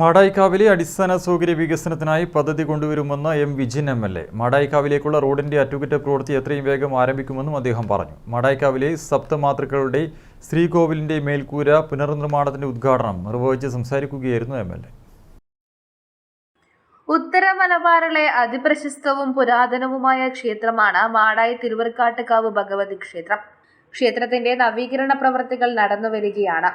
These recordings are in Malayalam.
മാടായിക്കാവിലെ അടിസ്ഥാന സൗകര്യ വികസനത്തിനായി പദ്ധതി കൊണ്ടുവരുമെന്ന് M Vijin M L A. മാടായിക്കാവിലേക്കുള്ള റോഡിന്റെ അറ്റകുറ്റപ്രവൃത്തി എത്രയും വേഗം ആരംഭിക്കുമെന്നും അദ്ദേഹം പറഞ്ഞു. മാടായിക്കാവിലെ സപ്തമാതൃക്കളുടെ ശ്രീകോവിലിന്റെ മേൽക്കൂര പുനർനിർമ്മാണത്തിന്റെ ഉദ്ഘാടനം നിർവഹിച്ച് സംസാരിക്കുകയായിരുന്നു എം എൽ എ. ഉത്തര മലബാറിലെ അതിപ്രശസ്തവും പുരാതനവുമായ ക്ഷേത്രമാണ് മാടായി തിരുവർക്കാട്ടുകാവ് ഭഗവതി ക്ഷേത്രം. ക്ഷേത്രത്തിന്റെ നവീകരണ പ്രവർത്തികൾ നടന്നുവരികയാണ്.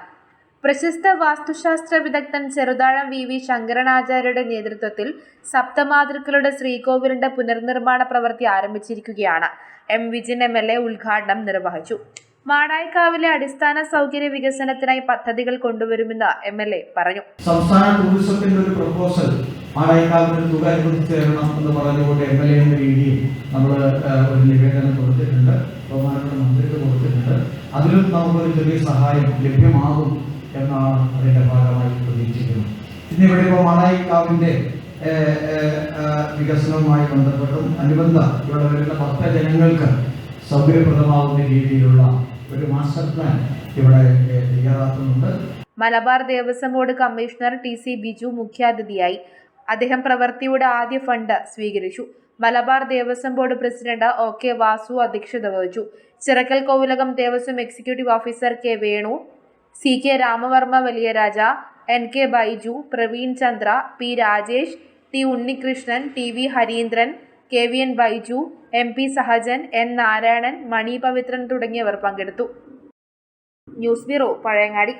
പ്രശസ്ത വാസ്തുശാസ്ത്ര വിദഗ്ധൻ ചെറുതാഴം വി വി ശങ്കരനാചാര്യരുടെ നേതൃത്വത്തിൽ സപ്തമാതൃക്കളുടെ ശ്രീകോവിലിന്റെ പുനർനിർമ്മാണ പ്രവൃത്തി ആരംഭിച്ചിരിക്കുകയാണ്. M. Vijin M. L. A. ഉദ്ഘാടനം നിർവഹിച്ചു. മാടായിക്കാവിലെ അടിസ്ഥാന സൗകര്യ വികസനത്തിനായി പദ്ധതികൾ കൊണ്ടുവരുമെന്ന് എം. എൽ. എ. പറഞ്ഞു. സംസ്ഥാന ടൂറിസത്തിന്റെ ഒരു പ്രപ്പോസൽ മാടായിക്കാവിന് തുക അനുവദിച്ചു എന്ന് പറഞ്ഞുകൊണ്ട് എം. എൽ. എ. എന്ന രീതിയിൽ നമ്മൾ ഒരു നിവേദനം കൊടുത്തിട്ടുണ്ട്. ബഹുമാനപ്പെട്ട മന്ത്രിക്ക് കൊടുത്തിട്ടുണ്ട്. അതിലും നമുക്കൊരു ചെറിയ സഹായം ലഭ്യമാകും എന്നാണ് അതിന്റെ ഭാഗമായി പ്രതീക്ഷിക്കുന്നത്. ഇന്നിവിടെ ഇപ്പോൾ മാടായിക്കാവിന്റെ കാവിന്റെ ഏഹ്, ഏഹ്, വികസനവുമായി ബന്ധപ്പെട്ടും അനുബന്ധ ഇവിടെ വരുന്ന ഭക്തജനങ്ങൾക്ക് സൗകര്യപ്രദമാകുന്ന രീതിയിലുള്ള ഒരു മാസ്റ്റർ പ്ലാൻ ഇവിടെ തയ്യാറാക്കുന്നുണ്ട്. Malabar Devaswom board commissioner T C Biju മുഖ്യാതിഥിയായി അദ്ദേഹം പ്രവൃത്തിയുടെ ആദ്യ ഫണ്ട് സ്വീകരിച്ചു. Malabar Devaswom board president O K Vasu അധ്യക്ഷത വഹിച്ചു. Chirakkal Kovilakam Devaswom executive officer K Venu C K Ramavarma Valiyaraja N K Baiju Praveen Chandra P Rajesh T Unnikrishnan T V Hareendran K V N Baiju M P Sahajan N Narayanan Mani Pavithran തുടങ്ങിയവർ പങ്കെടുത്തു. News bureau Pazhayangadi.